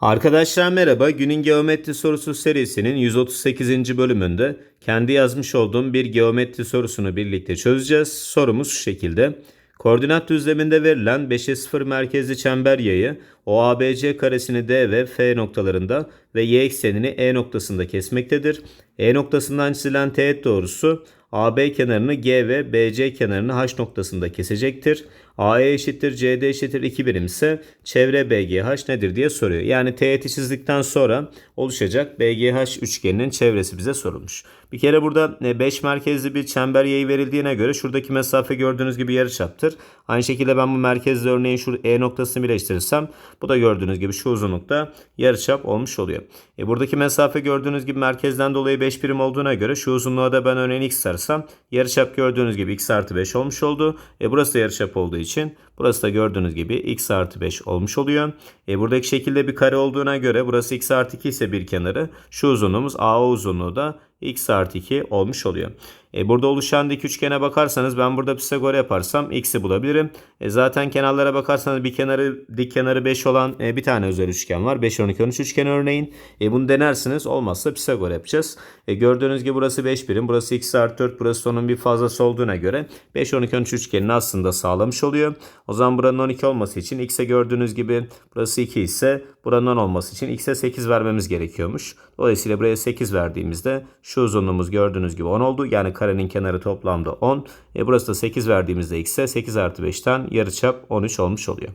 Arkadaşlar merhaba. Günün geometri sorusu serisinin 138. bölümünde kendi yazmış olduğum bir geometri sorusunu birlikte çözeceğiz. Sorumuz şu şekilde. Koordinat düzleminde verilen 5'e 0 merkezli çember yayı OABC karesini D ve F noktalarında ve y eksenini E noktasında kesmektedir. E noktasından çizilen teğet doğrusu AB kenarını G ve BC kenarını H noktasında kesecektir. AE eşittir CD eşittir 2 birim ise çevre BGH nedir diye soruyor. Yani teğeti çizdikten sonra oluşacak BGH üçgeninin çevresi bize sorulmuş. Bir kere burada 5 merkezli bir çember yayı verildiğine göre şuradaki mesafe gördüğünüz gibi yarıçaptır. Aynı şekilde ben bu merkezli örneğin şu E noktasını birleştirirsem bu da gördüğünüz gibi şu uzunlukta yarıçap olmuş oluyor. E buradaki mesafe gördüğünüz gibi merkezden dolayı 5 birim olduğuna göre şu uzunluğa da ben örneğin x dersem yarıçap gördüğünüz gibi x artı 5 olmuş oldu. E burası da yarıçap olduğu için için burası da gördüğünüz gibi x artı 5 olmuş oluyor. E buradaki şekilde bir kare olduğuna göre burası x artı 2 ise bir kenarı şu uzunluğumuz AO uzunluğu da x artı 2 olmuş oluyor. E burada oluşan dik üçgene bakarsanız ben burada Pisagor yaparsam x'i bulabilirim. E zaten kenarlara bakarsanız bir kenarı dik kenarı 5 olan e, bir tane özel üçgen var. 5 12 13 üçgen örneğin. E bunu denersiniz. Olmazsa Pisagor yapacağız. E gördüğünüz gibi burası 5 birim. Burası x artı 4. Burası onun bir fazlası olduğuna göre 5 12 13 üçgenini aslında sağlamış oluyor. O zaman buranın 12 olması için x'e gördüğünüz gibi burası 2 ise buranın 10 olması için x'e 8 vermemiz gerekiyormuş. Dolayısıyla buraya 8 verdiğimizde şu uzunluğumuz gördüğünüz gibi 10 oldu. Yani karenin kenarı toplamda 10. E burası da 8 verdiğimizde x'e 8 artı 5'ten yarıçap 13 olmuş oluyor.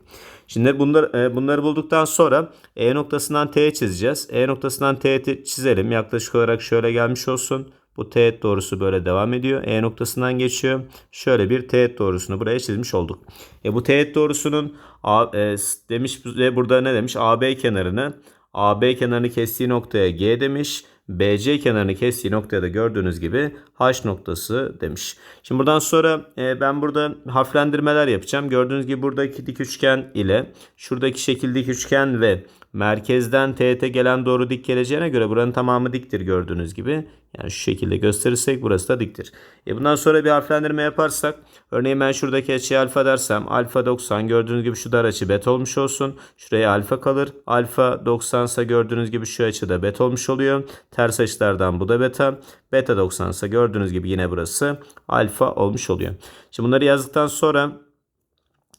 Şimdi bunlar, e, bunları bulduktan sonra E noktasından T'ye çizeceğiz. E noktasından T'ye çizelim. Yaklaşık olarak şöyle gelmiş olsun. Bu teğet doğrusu böyle devam ediyor. E noktasından geçiyor. Şöyle bir teğet doğrusunu buraya çizmiş olduk. E bu teğet doğrusunun A, e, demiş ve burada ne demiş? AB kenarını AB kenarını kestiği noktaya G demiş. BC kenarını kestiği noktada da gördüğünüz gibi H noktası demiş. Şimdi buradan sonra e, ben burada harflendirmeler yapacağım. Gördüğünüz gibi buradaki dik üçgen ile şuradaki şekil dik üçgen ve merkezden teğete gelen doğru dik geleceğine göre buranın tamamı diktir gördüğünüz gibi. Yani şu şekilde gösterirsek burası da diktir. E bundan sonra bir harflendirme yaparsak örneğin ben şuradaki açıya alfa dersem alfa 90 gördüğünüz gibi şu dar açı bet olmuş olsun. Şuraya alfa kalır. Alfa 90 ise gördüğünüz gibi şu açı da bet olmuş oluyor. Ters açılardan bu da beta. Beta 90 ise gördüğünüz gibi yine burası alfa olmuş oluyor. Şimdi bunları yazdıktan sonra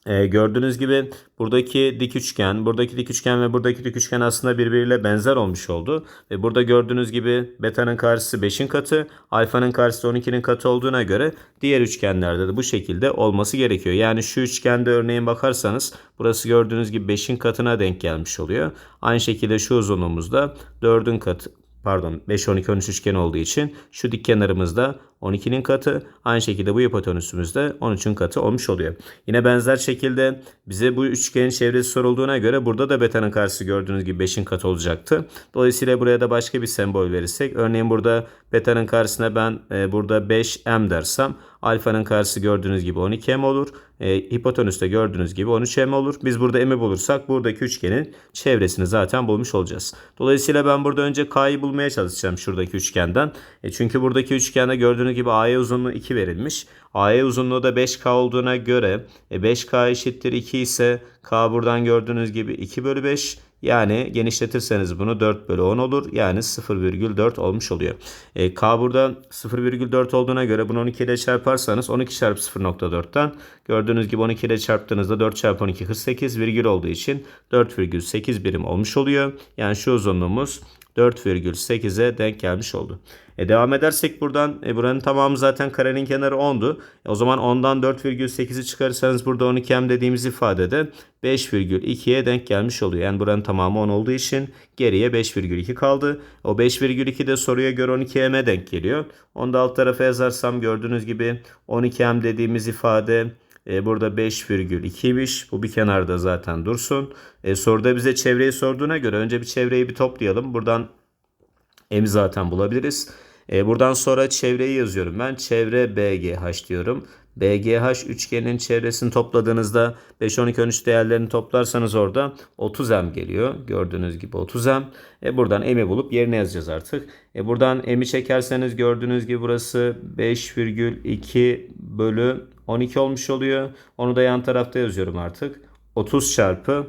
ee, gördüğünüz gibi buradaki dik üçgen, buradaki dik üçgen ve buradaki dik üçgen aslında birbiriyle benzer olmuş oldu. Ve burada gördüğünüz gibi beta'nın karşısı 5'in katı, alfanın karşısı 12'nin katı olduğuna göre diğer üçgenlerde de bu şekilde olması gerekiyor. Yani şu üçgende örneğin bakarsanız burası gördüğünüz gibi 5'in katına denk gelmiş oluyor. Aynı şekilde şu uzunluğumuz da 4'ün katı pardon 5 12 13 üçgen olduğu için şu dik kenarımızda 12'nin katı aynı şekilde bu hipotenüsümüz de 13'ün katı olmuş oluyor. Yine benzer şekilde bize bu üçgenin çevresi sorulduğuna göre burada da beta'nın karşısı gördüğünüz gibi 5'in katı olacaktı. Dolayısıyla buraya da başka bir sembol verirsek örneğin burada beta'nın karşısına ben e, burada 5m dersem alfanın karşısı gördüğünüz gibi 12m olur. E, hipotenüste gördüğünüz gibi 13m olur. Biz burada m'i bulursak buradaki üçgenin çevresini zaten bulmuş olacağız. Dolayısıyla ben burada önce k'yı bulmaya çalışacağım şuradaki üçgenden. E, çünkü buradaki üçgende gördüğünüz gibi AE uzunluğu 2 verilmiş. AE uzunluğu da 5K olduğuna göre e, 5K eşittir 2 ise K buradan gördüğünüz gibi 2 bölü 5. Yani genişletirseniz bunu 4 bölü 10 olur. Yani 0,4 olmuş oluyor. E, K burada 0,4 olduğuna göre bunu 12 ile çarparsanız 12 çarpı 0,4'ten gördüğünüz gibi 12 ile çarptığınızda 4 çarpı 12 48 virgül olduğu için 4,8 birim olmuş oluyor. Yani şu uzunluğumuz 4,8'e denk gelmiş oldu. E devam edersek buradan e buranın tamamı zaten karenin kenarı 10'du. E o zaman 10'dan 4,8'i çıkarırsanız burada 12m dediğimiz ifadede 5,2'ye denk gelmiş oluyor. Yani buranın tamamı 10 olduğu için geriye 5,2 kaldı. O 5,2 de soruya göre 12m'e denk geliyor. Onu da alt tarafa yazarsam gördüğünüz gibi 12m dediğimiz ifade e, burada 5,2'ymiş. Bu bir kenarda zaten dursun. E, soruda bize çevreyi sorduğuna göre önce bir çevreyi bir toplayalım. Buradan m'i zaten bulabiliriz. E, buradan sonra çevreyi yazıyorum ben. Çevre BGH diyorum. BGH üçgenin çevresini topladığınızda 5, 12, 13 değerlerini toplarsanız orada 30M geliyor. Gördüğünüz gibi 30M. E buradan M'i bulup yerine yazacağız artık. E buradan M'i çekerseniz gördüğünüz gibi burası 5,2 bölü 12 olmuş oluyor. Onu da yan tarafta yazıyorum artık. 30 çarpı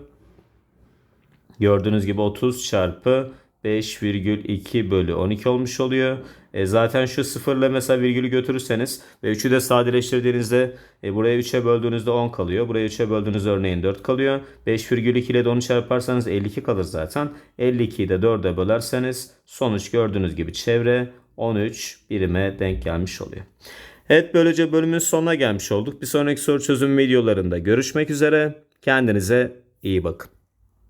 Gördüğünüz gibi 30 çarpı 5,2 bölü 12 olmuş oluyor. E zaten şu sıfırla mesela virgülü götürürseniz ve 3'ü de sadeleştirdiğinizde e buraya 3'e böldüğünüzde 10 kalıyor. Buraya 3'e böldüğünüzde örneğin 4 kalıyor. 5,2 ile de 10'u çarparsanız 52 kalır zaten. 52'yi de 4'e bölerseniz sonuç gördüğünüz gibi çevre 13 birime denk gelmiş oluyor. Evet böylece bölümün sonuna gelmiş olduk. Bir sonraki soru çözüm videolarında görüşmek üzere. Kendinize iyi bakın.